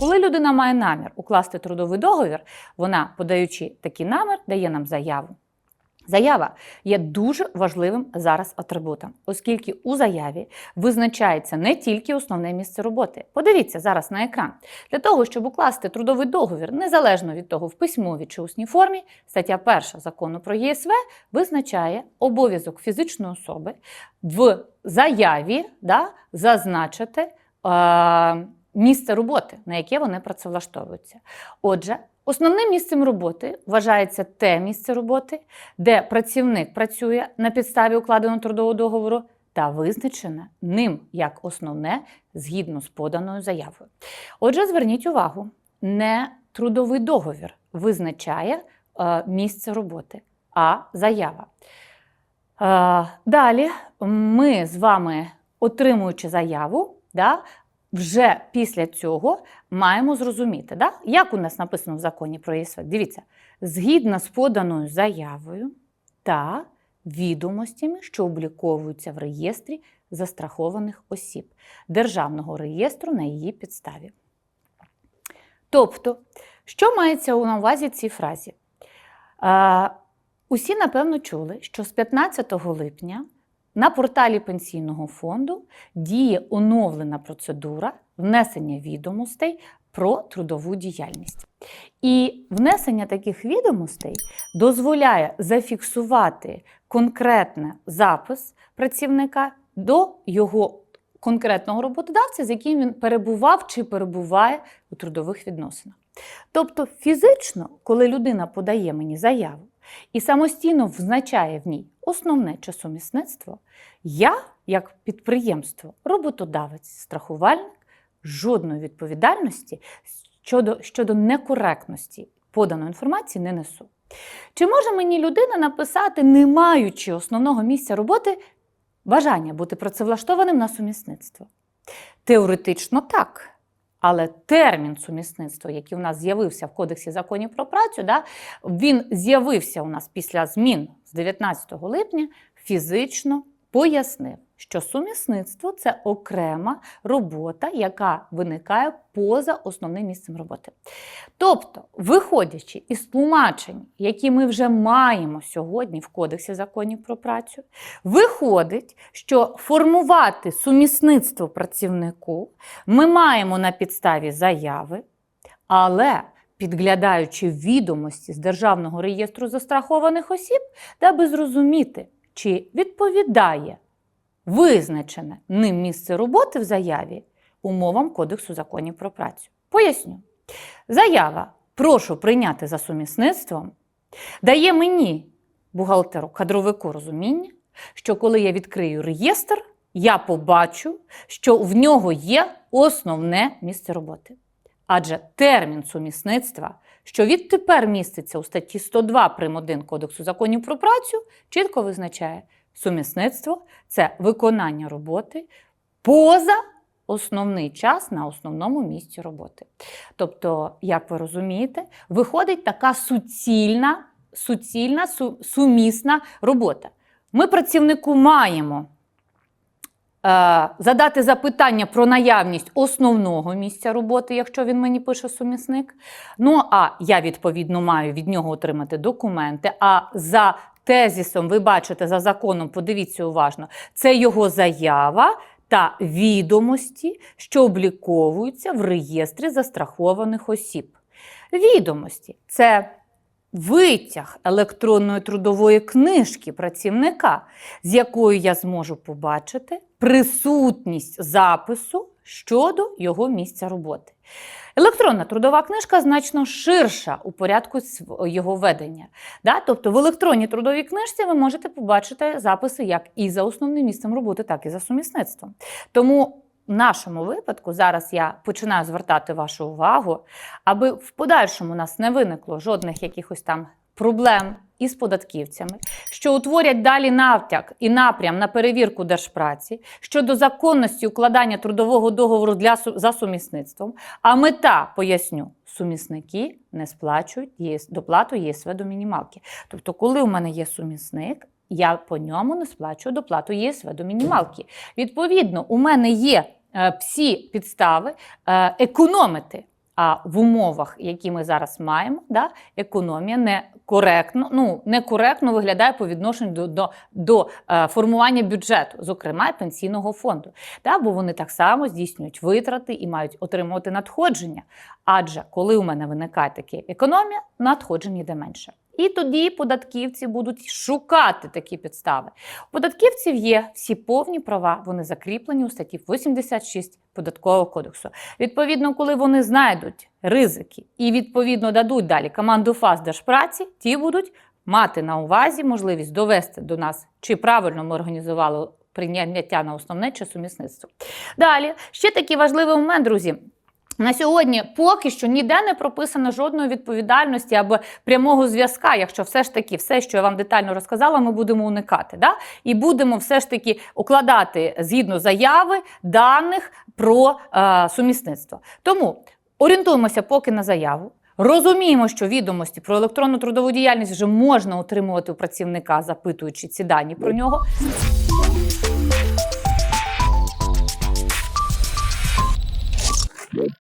Коли людина має намір укласти трудовий договір, вона, подаючи такий намір, дає нам заяву. Заява є дуже важливим зараз атрибутом, оскільки у заяві визначається не тільки основне місце роботи. Подивіться зараз на екран. Для того, щоб укласти трудовий договір, незалежно від того, в письмовій чи усній формі, стаття 1 закону про ЄСВ визначає обов'язок фізичної особи в заяві да, зазначити. Е- Місце роботи, на яке вони працевлаштовуються. Отже, основним місцем роботи вважається те місце роботи, де працівник працює на підставі укладеного трудового договору та визначене ним як основне згідно з поданою заявою. Отже, зверніть увагу, не трудовий договір визначає е, місце роботи, а заява. Е, далі ми з вами, отримуючи заяву, да, вже після цього маємо зрозуміти, да? як у нас написано в законі про ЄСВ. Дивіться, згідно з поданою заявою та відомостями, що обліковуються в реєстрі застрахованих осіб Державного реєстру на її підставі. Тобто, що мається на увазі в цій фразі? Усі, напевно, чули, що з 15 липня на порталі пенсійного фонду діє оновлена процедура внесення відомостей про трудову діяльність. І внесення таких відомостей дозволяє зафіксувати конкретний запис працівника до його конкретного роботодавця, з яким він перебував чи перебуває у трудових відносинах. Тобто, фізично, коли людина подає мені заяву і самостійно визначає в ній основне чи сумісництво, я, як підприємство, роботодавець, страхувальник, жодної відповідальності щодо, щодо некоректності поданої інформації не несу. Чи може мені людина написати, не маючи основного місця роботи, бажання бути працевлаштованим на сумісництво? Теоретично так. Але термін сумісництва, який у нас з'явився в Кодексі законів про працю, да, він з'явився у нас після змін з 19 липня, фізично пояснив, що сумісництво це окрема робота, яка виникає поза основним місцем роботи. Тобто, виходячи із тлумачень, які ми вже маємо сьогодні в Кодексі законів про працю, виходить, що формувати сумісництво працівнику ми маємо на підставі заяви, але підглядаючи відомості з Державного реєстру застрахованих осіб, даби зрозуміти, чи відповідає визначене ним місце роботи в заяві умовам Кодексу законів про працю. Поясню. Заява прошу прийняти за сумісництвом дає мені, бухгалтеру, кадровику розуміння, що коли я відкрию реєстр, я побачу, що в нього є основне місце роботи. Адже термін сумісництва, що відтепер міститься у статті 102 прим. 1 Кодексу законів про працю, чітко визначає, сумісництво це виконання роботи поза основний час на основному місці роботи. Тобто, як ви розумієте, виходить така суцільна, суцільна сумісна робота. Ми працівнику маємо. Е, задати запитання про наявність основного місця роботи, якщо він мені пише сумісник. Ну, а я, відповідно, маю від нього отримати документи. А за тезісом, ви бачите, за законом, подивіться уважно, це його заява та відомості, що обліковуються в реєстрі застрахованих осіб. Відомості це витяг електронної трудової книжки працівника, з якою я зможу побачити присутність запису щодо його місця роботи. Електронна трудова книжка значно ширша у порядку його ведення. Да? Тобто в електронній трудовій книжці ви можете побачити записи як і за основним місцем роботи, так і за сумісництвом. Тому в нашому випадку зараз я починаю звертати вашу увагу, аби в подальшому у нас не виникло жодних якихось там проблем із податківцями, що утворять далі навтяк і напрям на перевірку держпраці щодо законності укладання трудового договору для за сумісництвом. А мета поясню. Сумісники не сплачують доплату ЄСВ до мінімалки. Тобто, коли у мене є сумісник, я по ньому не сплачую доплату ЄСВ до мінімалки. Відповідно, у мене є всі підстави е, економити. А в умовах, які ми зараз маємо, да, економія некоректно, ну, некоректно виглядає по відношенню до, до, до е, формування бюджету, зокрема і пенсійного фонду. Да, бо вони так само здійснюють витрати і мають отримувати надходження. Адже коли у мене виникає таке економія, надходжень йде менше. І тоді податківці будуть шукати такі підстави. У податківців є всі повні права, вони закріплені у статті 86 податкового кодексу. Відповідно, коли вони знайдуть ризики і відповідно дадуть далі команду ФАС Держпраці, ті будуть мати на увазі можливість довести до нас, чи правильно ми організували прийняття на основне чи сумісництво. Далі ще такий важливий момент, друзі. На сьогодні поки що ніде не прописано жодної відповідальності або прямого зв'язка, якщо все ж таки все, що я вам детально розказала, ми будемо уникати. Да? І будемо все ж таки укладати згідно заяви даних про е, сумісництво. Тому орієнтуємося поки на заяву. Розуміємо, що відомості про електронну трудову діяльність вже можна отримувати у працівника, запитуючи ці дані про нього.